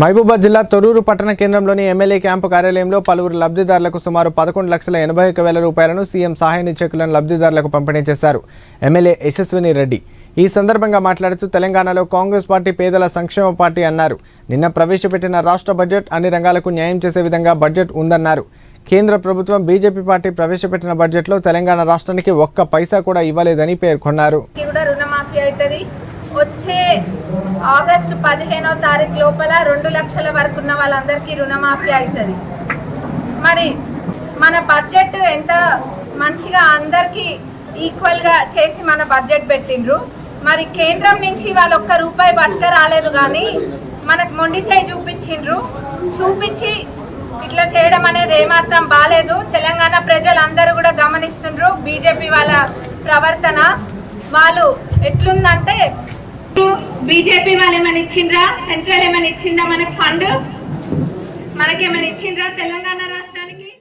మహబూబాద్ జిల్లా తొరూరు పట్టణ కేంద్రంలోని ఎమ్మెల్యే క్యాంపు కార్యాలయంలో పలువురు లబ్ధిదారులకు సుమారు పదకొండు లక్షల ఎనభై ఒక వేల రూపాయలను సీఎం సహాయ చెక్కులను లబ్ధిదారులకు పంపిణీ చేశారు. ఎమ్మెల్యే యశస్విని రెడ్డి. ఈ సందర్భంగా మాట్లాడుతూ తెలంగాణలో కాంగ్రెస్ పార్టీ పేదల సంక్షేమ పార్టీ అన్నారు. నిన్న ప్రవేశపెట్టిన రాష్ట్ర బడ్జెట్ అన్ని రంగాలకు న్యాయం చేసే విధంగా బడ్జెట్ ఉందన్నారు. కేంద్ర ప్రభుత్వం బీజేపీ పార్టీ ప్రవేశపెట్టిన బడ్జెట్లో తెలంగాణ రాష్ట్రానికి ఒక్క పైసా కూడా ఇవ్వలేదని పేర్కొన్నారు. వచ్చే ఆగస్టు పదిహేనో తారీఖు లోపల రెండు లక్షల వరకు ఉన్న వాళ్ళందరికీ రుణమాఫీ అవుతుంది. మరి మన బడ్జెట్ ఎంత మంచిగా అందరికీ ఈక్వల్గా చేసి మన బడ్జెట్ పెట్టిండ్రు. మరి కేంద్రం నుంచి వాళ్ళు ఒక్క రూపాయి పట్టుక రాలేదు కానీ మనకు మొండి చేయి చూపించిండ్రు. చూపించి ఇట్లా చేయడం అనేది ఏమాత్రం బాగాలేదు తెలంగాణ ప్రజలందరూ కూడా గమనిస్తుండ్రు. బీజేపీ వాళ్ళ ప్రవర్తన వాళ్ళు ఎట్లుందంటే బీజేపీ వాళ్ళు ఏమైనా ఇచ్చిండ్రా? సెంట్రల్ ఏమైనా ఇచ్చిందా మనకి ఫండ్? మనకేమైనా ఇచ్చిండ్రా తెలంగాణ రాష్ట్రానికి?